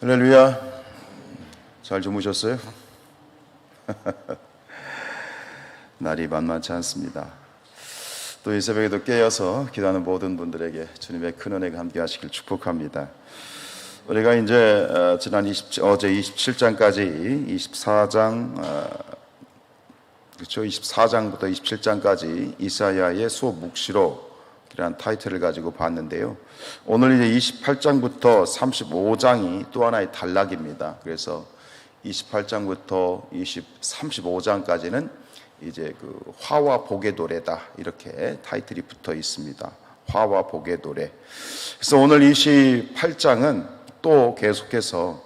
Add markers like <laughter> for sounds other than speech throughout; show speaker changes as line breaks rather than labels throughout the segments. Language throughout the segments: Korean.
할렐루야. 잘 주무셨어요? <laughs> 날이 만만치 않습니다. 또 이 새벽에도 깨어서 기도하는 모든 분들에게 주님의 큰 은혜가 함께 하시길 축복합니다. 우리가 이제 어, 지난 20, 어제 27장까지 24장 어, 그렇죠. 24장부터 27장까지 이사야의 소묵시록 이라는 타이틀을 가지고 봤는데요. 오늘 이제 28장부터 35장이 또 하나의 단락입니다. 그래서 28장부터 20, 35장까지는 이제 그 화와 복의 노래다 이렇게 타이틀이 붙어 있습니다. 화와 복의 노래. 그래서 오늘 28장은 또 계속해서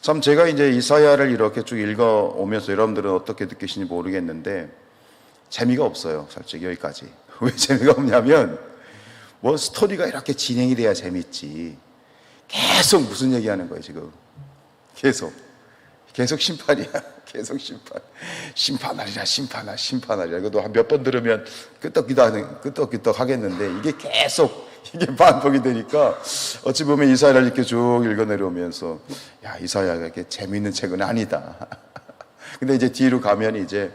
참 제가 이제 이사야를 이렇게 쭉 읽어 오면서 여러분들은 어떻게 느끼시는지 모르겠는데 재미가 없어요. 솔직히 여기까지. <laughs> 왜 재미가 없냐면 뭐 스토리가 이렇게 진행이 돼야 재밌지. 계속 무슨 얘기하는 거예요 지금. 계속. 계속 심판이야. <laughs> 계속 심판. 심판하리라, 심판하, 심판하리라. 이것도 한 몇 번 들으면 끄떡기도 하는, 끄떡기떡 하겠는데 이게 계속 이게 <laughs> 반복이 되니까 어찌 보면 이사야를 이렇게 쭉 읽어 내려오면서 야, 이사야가 이렇게 재미있는 책은 아니다. <laughs> 근데 이제 뒤로 가면 이제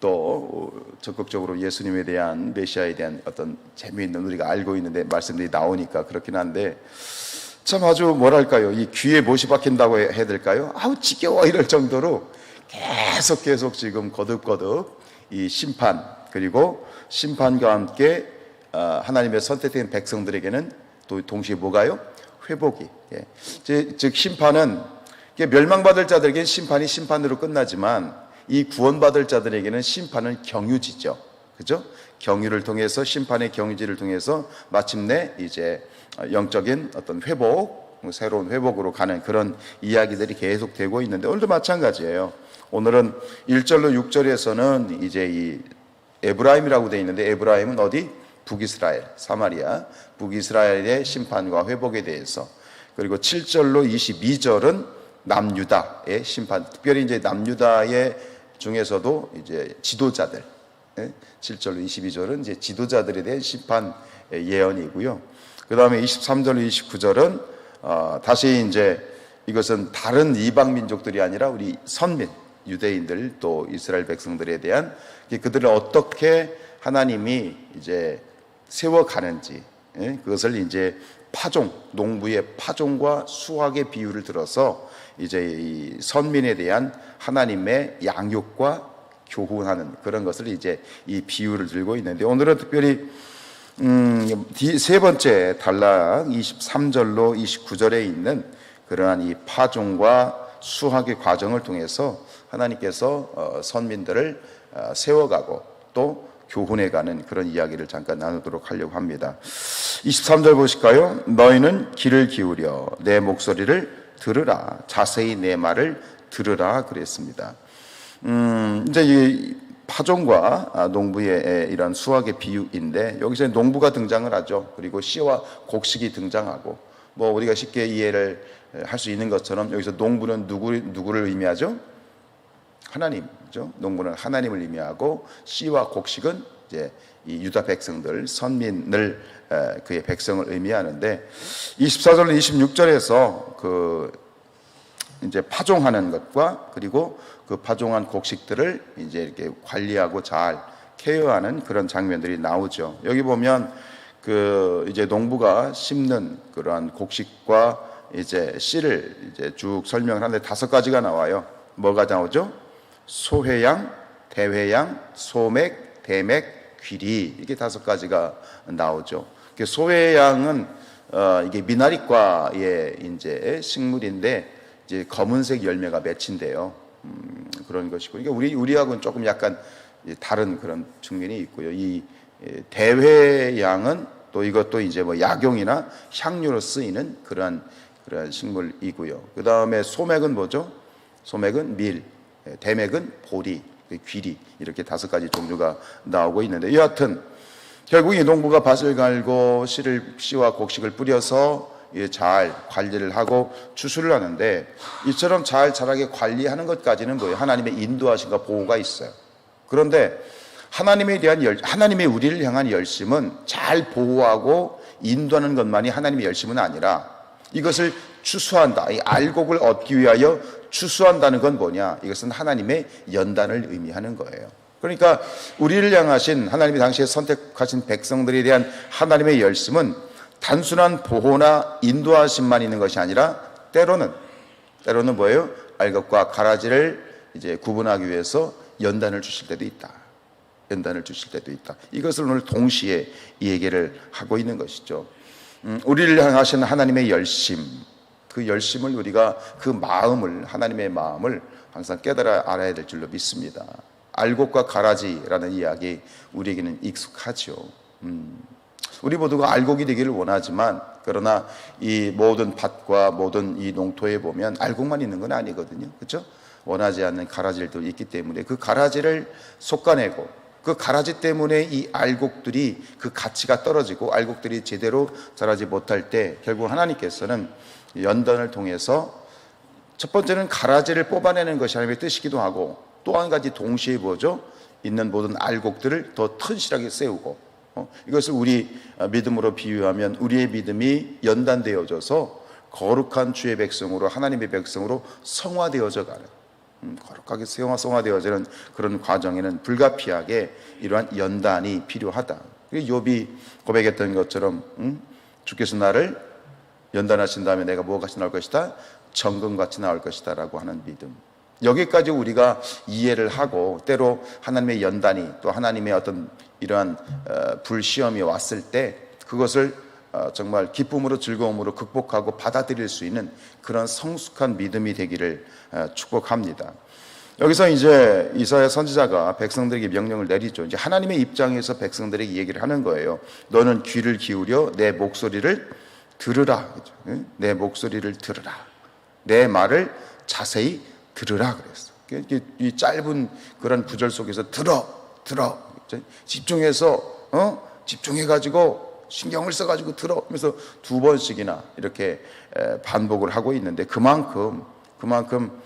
또 적극적으로 예수님에 대한 메시아에 대한 어떤 재미있는 우리가 알고 있는데 말씀들이 나오니까 그렇긴 한데 참 아주 뭐랄까요? 이 귀에 못이 박힌다고 해야 될까요? 아우 지겨워 이럴 정도로 계속 계속 지금 거듭거듭 이 심판 그리고 심판과 함께 어, 하나님의 선택된 백성들에게는 또 동시에 뭐가요? 회복이. 예. 즉, 즉 심판은 멸망받을 자들에게는 심판이 심판으로 끝나지만 이 구원받을 자들에게는 심판은 경유지죠. 그죠? 경유를 통해서 심판의 경유지를 통해서 마침내 이제 영적인 어떤 회복, 새로운 회복으로 가는 그런 이야기들이 계속 되고 있는데 오늘도 마찬가지예요. 오늘은 1절로 6절에서는 이제 이 에브라임이라고 되어 있는데 에브라임은 어디? 북이스라엘, 사마리아, 북이스라엘의 심판과 회복에 대해서 그리고 7절로 22절은 남유다의 심판, 특별히 이제 남유다의 중에서도 이제 지도자들, 7절로 22절은 이제 지도자들에 대한 심판 예언이고요. 그 다음에 23절로 29절은 어, 다시 이제 이것은 다른 이방 민족들이 아니라 우리 선민, 유대인들 또 이스라엘 백성들에 대한 그들을 어떻게 하나님이 이제 세워가는지 그것을 이제 파종, 농부의 파종과 수확의 비유를 들어서 이제 이 선민에 대한 하나님의 양육과 교훈하는 그런 것을 이제 이 비유를 들고 있는데 오늘은 특별히 음, 세 번째 단락 23절로 29절에 있는 그러한 이 파종과 수학의 과정을 통해서 하나님께서 어, 선민들을 어, 세워가고 또 교훈해가는 그런 이야기를 잠깐 나누도록 하려고 합니다. 23절 보실까요? 너희는 귀를 기울여 내 목소리를 들으라. 자세히 내 말을 들으라 그랬습니다. 음, 이제 이 파종과 농부의 이런 수학의 비유인데 여기서 농부가 등장을 하죠. 그리고 씨와 곡식이 등장하고 뭐 우리가 쉽게 이해를 할 수 있는 것처럼 여기서 농부는 누구 누구를 의미하죠? 하나님죠. 농부는 하나님을 의미하고 씨와 곡식은 이제 이 유다 백성들 선민을 그의 백성을 의미하는데 24절 26절에서 그 이제 파종하는 것과 그리고 그 파종한 곡식들을 이제 이렇게 관리하고 잘 케어하는 그런 장면들이 나오죠. 여기 보면 그 이제 농부가 심는 그러한 곡식과 이제 씨를 이제 쭉 설명을 하는데 다섯 가지가 나와요. 뭐가 나오죠? 소회양, 대회양, 소맥, 대맥, 귀리 이게 다섯 가지가 나오죠. 소회양은 어 이게 미나리과의 이제 식물인데 이제 검은색 열매가 맺힌대요. 음, 그런 것이고, 그러니까 우리 우리하고는 조금 약간 다른 그런 측면이 있고요. 이 대회양은 또 이것도 이제 뭐 약용이나 향료로 쓰이는 그러한 그러한 식물이고요. 그 다음에 소맥은 뭐죠? 소맥은 밀, 대맥은 보리, 귀리 이렇게 다섯 가지 종류가 나오고 있는데 여하튼 결국 이 농부가 밭을 갈고 씨를 씨와 곡식을 뿌려서 잘 관리를 하고 추수를 하는데 이처럼 잘 자라게 관리하는 것까지는 뭐예요? 하나님의 인도하심과 보호가 있어요. 그런데 하나님에 대한 열, 하나님의 우리를 향한 열심은 잘 보호하고 인도하는 것만이 하나님의 열심은 아니라 이것을 추수한다. 이 알곡을 얻기 위하여 추수한다는 건 뭐냐? 이것은 하나님의 연단을 의미하는 거예요. 그러니까 우리를 향하신 하나님이 당시에 선택하신 백성들에 대한 하나님의 열심은 단순한 보호나 인도하심만 있는 것이 아니라 때로는 때로는 뭐예요? 알곡과 가라지를 이제 구분하기 위해서 연단을 주실 때도 있다. 연단을 주실 때도 있다. 이것을 오늘 동시에 이 얘기를 하고 있는 것이죠. 음, 우리를 향하신 하나님의 열심, 그 열심을 우리가 그 마음을 하나님의 마음을 항상 깨달아 알아야 될 줄로 믿습니다. 알곡과 가라지라는 이야기 우리에게는 익숙하죠. 음, 우리 모두가 알곡이 되기를 원하지만 그러나 이 모든 밭과 모든 이 농토에 보면 알곡만 있는 건 아니거든요. 그렇죠? 원하지 않는 가라지들도 있기 때문에 그 가라지를 솎아내고 그 가라지 때문에 이 알곡들이 그 가치가 떨어지고 알곡들이 제대로 자라지 못할 때 결국 하나님께서는 연단을 통해서 첫 번째는 가라지를 뽑아내는 것이 하나님의 뜻이기도 하고 또 한 가지 동시에 뭐죠? 있는 모든 알곡들을 더 튼실하게 세우고 어? 이것을 우리 믿음으로 비유하면 우리의 믿음이 연단되어져서 거룩한 주의 백성으로 하나님의 백성으로 성화되어져 가는 음, 거룩하게 세화 성화되어지는 그런 과정에는 불가피하게 이러한 연단이 필요하다. 욥이 고백했던 것처럼 음, 주께서 나를 연단하신 다음에 내가 무엇 같이 나올 것이다? 정금같이 나올 것이다 라고 하는 믿음. 여기까지 우리가 이해를 하고 때로 하나님의 연단이 또 하나님의 어떤 이러한 어, 불시험이 왔을 때 그것을 어, 정말 기쁨으로 즐거움으로 극복하고 받아들일 수 있는 그런 성숙한 믿음이 되기를 어, 축복합니다. 여기서 이제 이사야 선지자가 백성들에게 명령을 내리죠. 이제 하나님의 입장에서 백성들에게 얘기를 하는 거예요. 너는 귀를 기울여 내 목소리를 들으라. 내 목소리를 들으라. 내 말을 자세히 들으라 그랬어. 이 짧은 그런 구절 속에서 들어, 들어. 집중해서 어? 집중해 가지고 신경을 써가지고 들어 하면서 두 번씩이나 이렇게 반복을 하고 있는데 그만큼 그만큼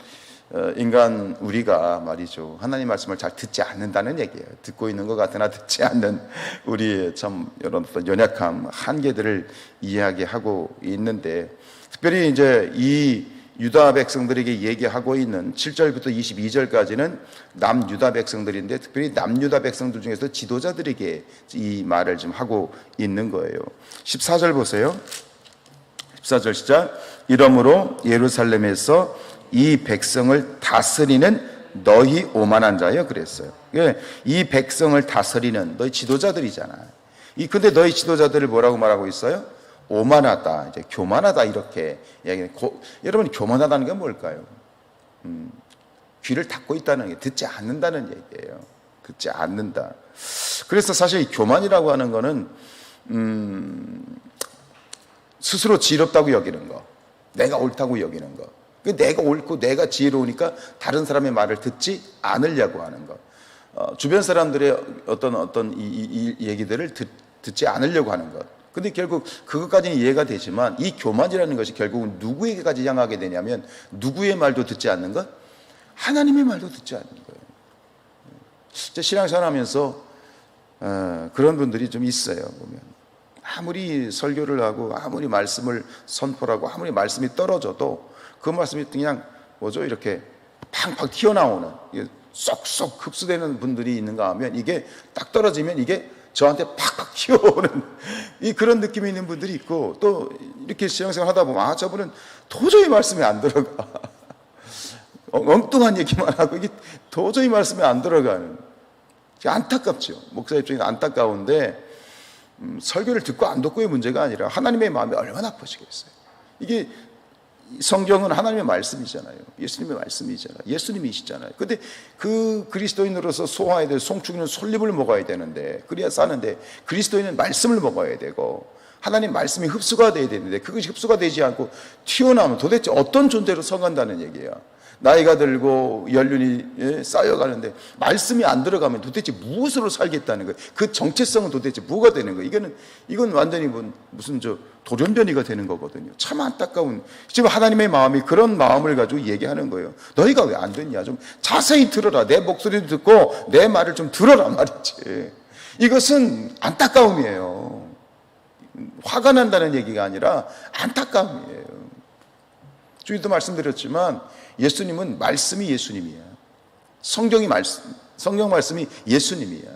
어, 인간 우리가 말이죠 하나님 말씀을 잘 듣지 않는다는 얘기예요. 듣고 있는 것 같으나 듣지 않는 우리의 참 이런 연약함 한계들을 이야기하고 있는데 특별히 이제 이 유다 백성들에게 얘기하고 있는 7절부터 22절까지는 남유다 백성들인데 특별히 남유다 백성들 중에서 지도자들에게 이 말을 좀 하고 있는 거예요. 14절 보세요. 14절 시작. 이러므로 예루살렘에서 이 백성을 다스리는 너희 오만한 자여 그랬어요. 예, 이 백성을 다스리는 너희 지도자들이잖아. 이 근데 너희 지도자들을 뭐라고 말하고 있어요? 오만하다, 이제 교만하다 이렇게 이야기. 여러분 교만하다는 게 뭘까요? 음, 귀를 닫고 있다는 게 듣지 않는다는 얘기예요. 듣지 않는다. 그래서 사실 교만이라고 하는 거는 음, 스스로 지롭다고 여기는 거, 내가 옳다고 여기는 거. 그 내가 옳고 내가 지혜로우니까 다른 사람의 말을 듣지 않으려고 하는 것. 어, 주변 사람들의 어떤 어떤 이, 이, 이 얘기들을 듣, 듣지 않으려고 하는 것. 근데 결국 그것까지는 이해가 되지만 이 교만이라는 것이 결국은 누구에게까지 향하게 되냐면 누구의 말도 듣지 않는 것? 하나님의 말도 듣지 않는 거예요. 신앙생활 하면서 어, 그런 분들이 좀 있어요. 보면 아무리 설교를 하고 아무리 말씀을 선포하고 아무리 말씀이 떨어져도 그 말씀이 그냥 뭐죠 이렇게 팡팡 튀어나오는 쏙쏙 흡수되는 분들이 있는가 하면 이게 딱 떨어지면 이게 저한테 팍팍 튀어오는 이 그런 느낌이 있는 분들이 있고 또 이렇게 신앙생활 하다 보면 아 저분은 도저히 말씀이 안 들어가. 어, <laughs> 엉뚱한 얘기만 하고 이게 도저히 말씀이 안 들어가는. 안타깝죠. 목사 입장에 안타까운데 음, 설교를 듣고 안 듣고의 문제가 아니라 하나님의 마음이 얼마나 아프시겠어요. 이게 성경은 하나님의 말씀이잖아요. 예수님의 말씀이잖아요. 예수님이시잖아요. 근데 그 그리스도인으로서 소화해야 될 송충이는 솔잎을 먹어야 되는데, 그래야 싸는데, 그리스도인은 말씀을 먹어야 되고, 하나님 말씀이 흡수가 돼야 되는데, 그것이 흡수가 되지 않고 튀어나오면 도대체 어떤 존재로 서간다는 얘기야. 나이가 들고 연륜이 예, 쌓여가는데 말씀이 안 들어가면 도대체 무엇으로 살겠다는 거예요. 그 정체성은 도대체 뭐가 되는 거예요. 이거는 이건 완전히 뭐 무슨 저 돌연변이가 되는 거거든요. 참 안타까운 지금 하나님의 마음이 그런 마음을 가지고 얘기하는 거예요. 너희가 왜 안 됐냐? 좀 자세히 들어라. 내 목소리도 듣고 내 말을 좀 들어라 말이지. 이것은 안타까움이에요. 화가 난다는 얘기가 아니라 안타까움이에요. 주기도 말씀드렸지만 예수님은 말씀이 예수님이야. 성경이 말씀, 성경 말씀이 예수님이야.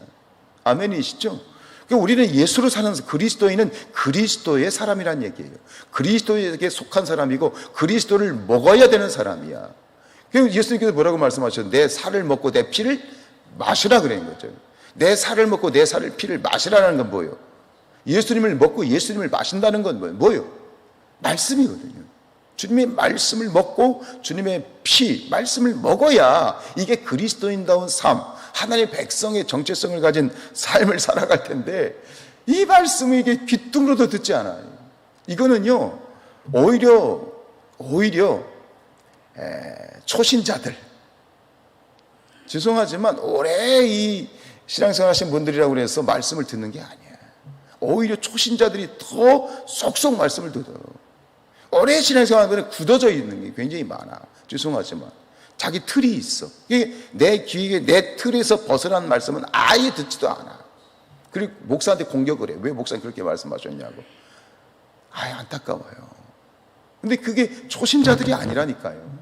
아멘이시죠? 그러니까 우리는 예수로 사는 그리스도인은 그리스도의 사람이란 얘기예요. 그리스도에게 속한 사람이고 그리스도를 먹어야 되는 사람이야. 예수님께서 뭐라고 말씀하셨는데 내 살을 먹고 내 피를 마시라 그런 거죠. 내 살을 먹고 내 살을 피를 마시라는 건 뭐예요? 예수님을 먹고 예수님을 마신다는 건? 뭐예요? 말씀이거든요. 주님의 말씀을 먹고 주님의 피, 말씀을 먹어야 이게 그리스도인다운 삶, 하나님의 백성의 정체성을 가진 삶을 살아갈 텐데 이 말씀이 이게 귀뚱으로도 듣지 않아요. 이거는요, 오히려, 오히려, 에, 초신자들. 죄송하지만 오래 이 신앙생활 하신 분들이라고 그래서 말씀을 듣는 게 아니에요. 오히려 초신자들이 더 속속 말씀을 듣어요. 오래 신앙생활하면 굳어져 있는 게 굉장히 많아. 죄송하지만. 자기 틀이 있어. 이게 내 귀에, 내 틀에서 벗어난 말씀은 아예 듣지도 않아. 그리고 목사한테 공격을 해. 왜 목사님 그렇게 말씀하셨냐고. 아예 안타까워요. 근데 그게 초신자들이 아니라니까요.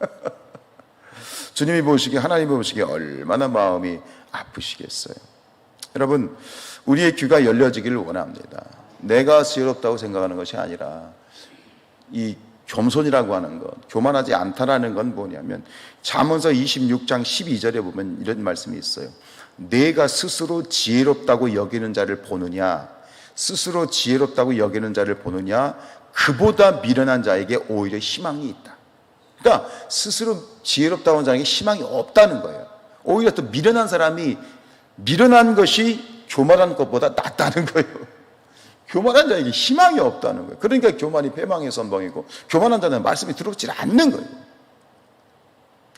<laughs> 주님이 보시기에, 하나님이 보시기에 얼마나 마음이 아프시겠어요. 여러분, 우리의 귀가 열려지기를 원합니다. 내가 지혜롭다고 생각하는 것이 아니라 이 겸손이라고 하는 것, 교만하지 않다라는 건 뭐냐면 잠언서 26장 12절에 보면 이런 말씀이 있어요. 내가 스스로 지혜롭다고 여기는 자를 보느냐, 스스로 지혜롭다고 여기는 자를 보느냐, 그보다 미련한 자에게 오히려 희망이 있다. 그러니까 스스로 지혜롭다고 하는 자에게 희망이 없다는 거예요. 오히려 또 미련한 사람이 미련한 것이 교만한 것보다 낫다는 거예요. 교만한 자에게 희망이 없다는 거예요. 그러니까 교만이 패망의 선봉이고 교만한 자는 말씀이 들어오질 않는 거예요.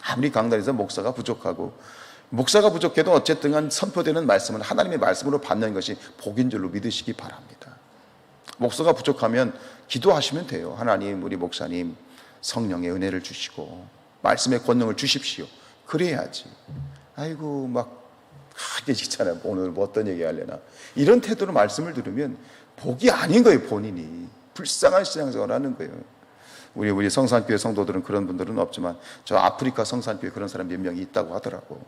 아무리 강단에서 목사가 부족하고 목사가 부족해도 어쨌든 간 선포되는 말씀은 하나님의 말씀으로 받는 것이 복인 줄로 믿으시기 바랍니다. 목사가 부족하면 기도하시면 돼요. 하나님 우리 목사님 성령의 은혜를 주시고 말씀의 권능을 주십시오. 그래야지. 아이고 막 하게 있잖아요. 오늘 뭐 어떤 얘기 하려나. 이런 태도로 말씀을 들으면 복이 아닌 거예요, 본인이. 불쌍한 신앙생활 하는 거예요. 우리, 우리 성산교회 성도들은 그런 분들은 없지만, 저 아프리카 성산교회 그런 사람 몇 명이 있다고 하더라고.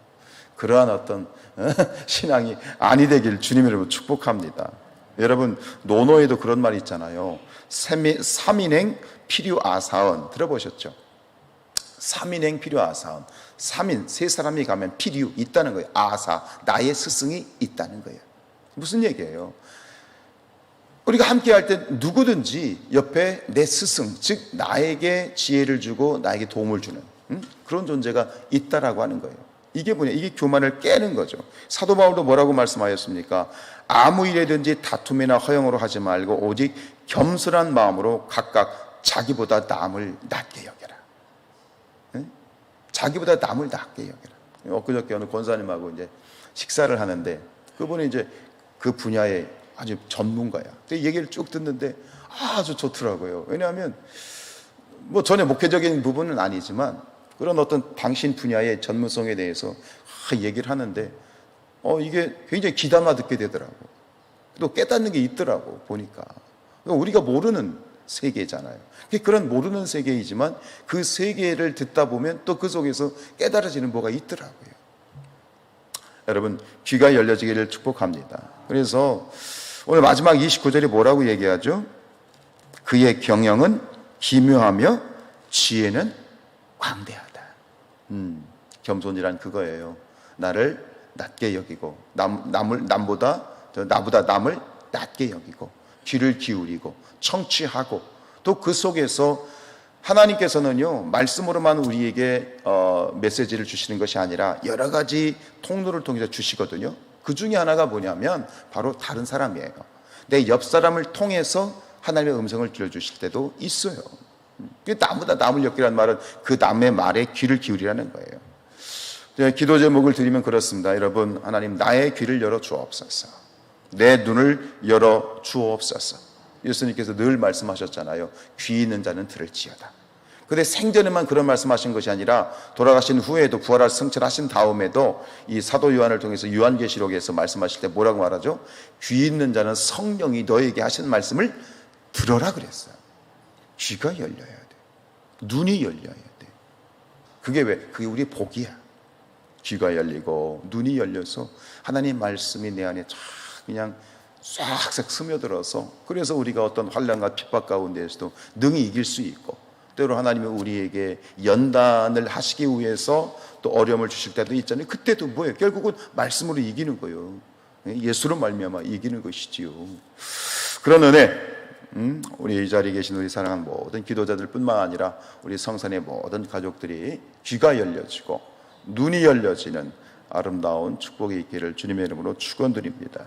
그러한 어떤 어, <laughs> 신앙이 아니 되길 주님으로 축복합니다. 여러분, 노노에도 그런 말이 있잖아요. 삼인행 필요 아사언 들어보셨죠? 삼인행 필요 아사언. 삼인, 세 사람이 가면 필요 있다는 거예요. 아사, 나의 스승이 있다는 거예요. 무슨 얘기예요? 우리가 함께 할 때 누구든지 옆에 내 스승, 즉 나에게 지혜를 주고 나에게 도움을 주는 음? 그런 존재가 있다라고 하는 거예요. 이게 뭐냐? 이게 교만을 깨는 거죠. 사도 바울도 뭐라고 말씀하였습니까? 아무 일에든지 다툼이나 허영으로 하지 말고 오직 겸손한 마음으로 각각 자기보다 남을 낮게 여겨라. 응? 자기보다 남을 낮게 여겨라. 엊그저께 어느 권사님하고 이제 식사를 하는데 그분이 이제 그 분야에 아주 전문가야. 근데 얘기를 쭉 듣는데 아주 좋더라고요. 왜냐하면 뭐 전혀 목회적인 부분은 아니지만 그런 어떤 당신 분야의 전문성에 대해서 얘기를 하는데 어 이게 굉장히 기담아 듣게 되더라고. 또 깨닫는 게 있더라고 보니까. 우리가 모르는 세계잖아요. 그런 모르는 세계이지만 그 세계를 듣다 보면 또 그 속에서 깨달아지는 뭐가 있더라고요. 여러분 귀가 열려지기를 축복합니다. 그래서 오늘 마지막 29절이 뭐라고 얘기하죠? 그의 경영은 기묘하며 지혜는 광대하다. 음, 겸손이란 그거예요. 나를 낮게 여기고 남, 남을 남보다 나보다 남을 낮게 여기고 귀를 기울이고 청취하고 또 그 속에서 하나님께서는요 말씀으로만 우리에게 어, 메시지를 주시는 것이 아니라 여러 가지 통로를 통해서 주시거든요. 그 중에 하나가 뭐냐면 바로 다른 사람이에요. 내 옆 사람을 통해서 하나님의 음성을 들려주실 때도 있어요. 나보다 남을 엮기라는 말은 그 남의 말에 귀를 기울이라는 거예요. 기도 제목을 드리면 그렇습니다. 여러분, 하나님 나의 귀를 열어 주옵소서. 내 눈을 열어 주옵소서. 예수님께서 늘 말씀하셨잖아요. 귀 있는 자는 들을지어다. 근데 생전에만 그런 말씀하신 것이 아니라 돌아가신 후에도 부활할 성찰하신 다음에도 이 사도 요한을 통해서 요한계시록에서 말씀하실 때 뭐라고 말하죠? 귀 있는 자는 성령이 너에게 하신 말씀을 들어라 그랬어요. 귀가 열려야 돼. 눈이 열려야 돼. 그게 왜? 그게 우리 복이야. 귀가 열리고 눈이 열려서 하나님 말씀이 내 안에 쫙 그냥 싹싹 스며들어서 그래서 우리가 어떤 환란과 핍박 가운데에서도 능히 이길 수 있고 때로 하나님이 우리에게 연단을 하시기 위해서 또 어려움을 주실 때도 있잖아요. 그때도 뭐예요? 결국은 말씀으로 이기는 거예요. 예수로 말미암아 이기는 것이지요. 그런 은혜, 음, 우리 이 자리에 계신 우리 사랑하는 모든 기도자들뿐만 아니라 우리 성산의 모든 가족들이 귀가 열려지고 눈이 열려지는 아름다운 축복이 있기를 주님의 이름으로 축원드립니다.